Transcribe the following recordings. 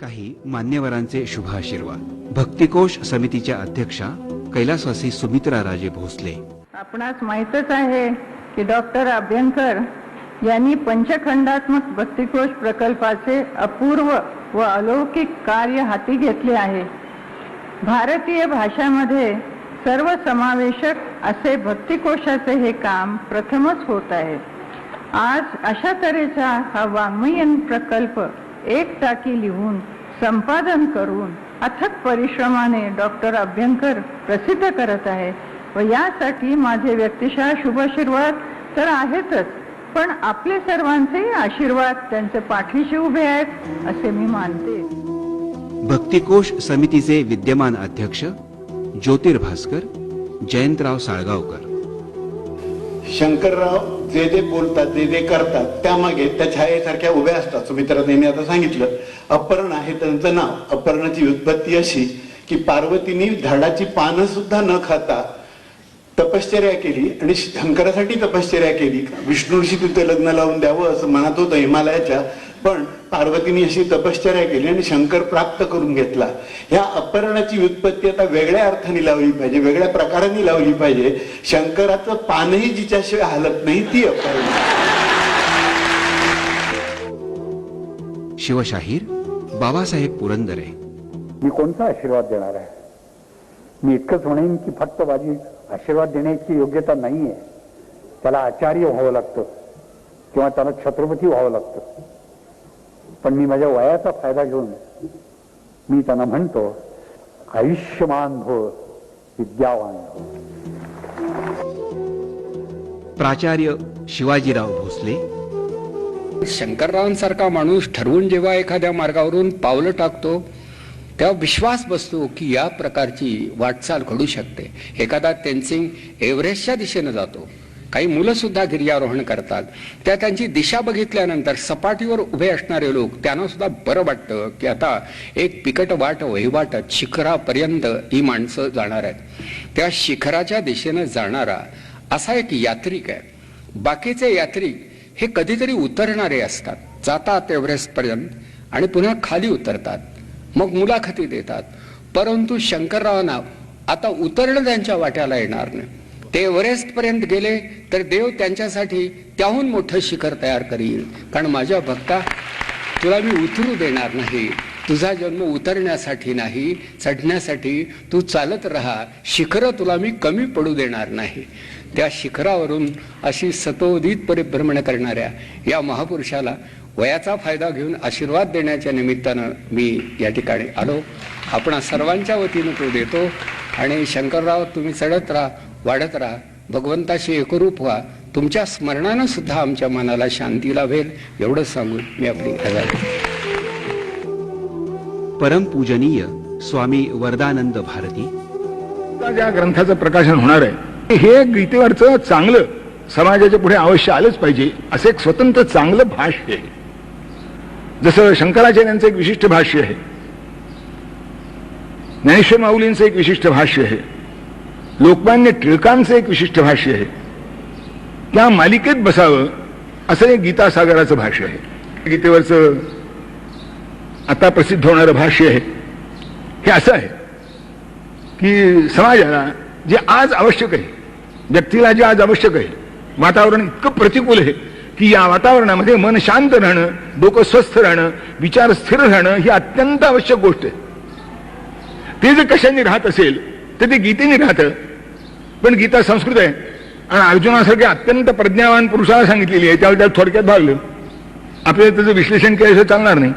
काही मान्यवरांचे शुभाशीर्वाद. भक्तिकोश समितीच्या अध्यक्षा कैलासवासी सुमित्रा राजे भोसले. आपणास माहीतच आहे की डॉक्टर अभ्यंकर यांनी पंचखंडात्मक भक्तिकोश प्रकल्पाचे अपूर्व व अलौकिक कार्य हाती घेतले आहे. भारतीय भाषेमध्ये सर्व समावेशक असे भक्तिकोशाचे हे काम प्रथमच होत आहे. आज अशा तऱ्हेचा हा वाङ्मयीन प्रकल्प एक टाकी लिहून संपादन करून अथक परिश्रमाने डॉक्टर अभ्यंकर प्रसिद्ध करत आहे. व यासाठी माझे व्यक्तिशः शुभाशीर्वाद तर आहेतच पण आपले सर्वांचे आशीर्वाद त्यांचे पाठीशी उभे आहेत असे मी मानते. भक्तिकोश समितीचे विद्यमान अध्यक्ष ज्योतिर भास्कर जयंतराव साळगावकर. शंकरराव जे जे बोलतात जे जे करतात त्यामागे त्या छायेसारख्या उभ्या असतात. सुमित्राने आता सांगितलं अपर्णा हे त्यांचं नाव. अपर्णाची उत्पत्ती अशी की पार्वतीने झाडाची पानं सुद्धा न खाता तपश्चर्या केली आणि शंकरासाठी तपश्चर्या केली. विष्णूशी तिथे लग्न लावून द्यावं असं म्हणत होतं हिमालयाच्या पण पार्वतीने अशी तपश्चर्या केली आणि शंकर प्राप्त करून घेतला. ह्या अपरणाची व्युत्पत्ती आता वेगळ्या अर्थाने लावली पाहिजे वेगळ्या प्रकाराने लावली पाहिजे. शंकराचं पानही जिच्याशिवाय हालत नाही ती अपर्ण शिवशाहीर बाबासाहेब पुरंदरे. मी कोणता आशीर्वाद देणार आहे? मी इतकंच म्हणेन की फक्त माझी आशीर्वाद देण्याची योग्यता नाहीये. त्याला आचार्य व्हावं लागतं किंवा त्याला छत्रपती व्हावं लागतं. पण मी माझ्या वयाचा फायदा घेऊन मी त्यांना म्हणतो आयुष्यमान भव विद्यावान भव प्राचार्य शिवाजीराव भोसले. शंकररावांसारखा माणूस ठरवून जेव्हा एखाद्या मार्गावरून पावलं टाकतो तेव्हा विश्वास बसतो की या प्रकारची वाटचाल घडू शकते. एखादा तेनसिंग एव्हरेस्टच्या दिशेनं जातो. काही मुलं सुद्धा गिर्यारोहण करतात. त्या त्यांची दिशा बघितल्यानंतर सपाटीवर उभे असणारे लोक त्यांना सुद्धा बरं वाटतं की आता एक पिकट वाट वहिवाटत शिखरापर्यंत ही माणसं जाणार आहेत. त्या शिखराच्या दिशेनं जाणारा असा एक यात्रिक आहे. बाकीचे यात्रिक हे कधीतरी उतरणारे असतात. जातात एव्हरेस्टपर्यंत आणि पुन्हा खाली उतरतात. मग मुलाखती देतात. परंतु शंकररावांना आता उतरणं त्यांच्या वाट्याला येणार नाही. ते एव्हरेस्ट गेले तर देव त्यांच्यासाठी त्याहून मोठं शिखर तयार करील. कारण माझ्या भक्ता तुला मी उतरू देणार नाही. तुझा जन्म उतरण्यासाठी नाही चढण्यासाठी तू चालत राहा. शिखरं तुला मी कमी पडू देणार नाही. त्या शिखरावरून अशी सतोदित परिभ्रमण करणाऱ्या या महापुरुषाला वयाचा फायदा घेऊन आशीर्वाद देण्याच्या निमित्तानं मी या ठिकाणी आलो. आपण सर्वांच्या वतीनं तो देतो आणि शंकरराव तुम्ही चढत राहा. वाढत राहा. भगवंताशी एकरूप व्हा. तुमच्या स्मरणानं सुद्धा आमच्या मनाला शांती लाभेल एवढंच सांगून मी आपली. परमपूजनीय स्वामी वरदानंद भारती. ज्या ग्रंथाचं प्रकाशन होणार आहे हे गीतेवरचं चांगलं समाजाच्या पुढे अवश्य आलंच पाहिजे. असं एक स्वतंत्र चांगलं भाष्य आहे. जसं शंकराचार्यांचं एक विशिष्ट भाष्य आहे. ज्ञानेश्वर माऊलींचं एक विशिष्ट भाष्य आहे. लोकमान्य टिळकांचं एक विशिष्ट भाष्य आहे. त्या मालिकेत बसावं असं एक गीतासागराचं भाष्य आहे. गीतेवरचं आता प्रसिद्ध होणारं भाष्य आहे. हे असं आहे की समाजाला जे आज आवश्यक आहे व्यक्तीला जे आज आवश्यक आहे वातावरण इतकं प्रतिकूल आहे की या वातावरणामध्ये मन शांत राहणं डोकं स्वस्थ राहणं विचार स्थिर राहणं ही अत्यंत आवश्यक गोष्ट आहे. ते जर कशाने राहत असेल तर ते गीतेने राहतं. पण गीता संस्कृत आहे. आणि अर्जुनासारख्या अत्यंत प्रज्ञावान पुरुषाला सांगितलेली आहे. त्यावेळी त्याला थोडक्यात भागलं. आपल्याला त्याचं विश्लेषण केल्याशिवाय चालणार नाही.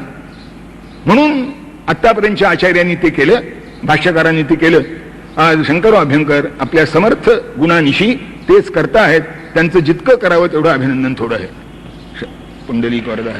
म्हणून आत्तापर्यंतच्या आचार्यांनी ते केलं भाष्यकारांनी ते केलं. आज शंकर अभ्यंकर आपल्या समर्थ गुणांशी तेच करता आहेत त्यांचं जितकं करावं तेवढं अभिनंदन थोडं आहे. पुंडली वरदा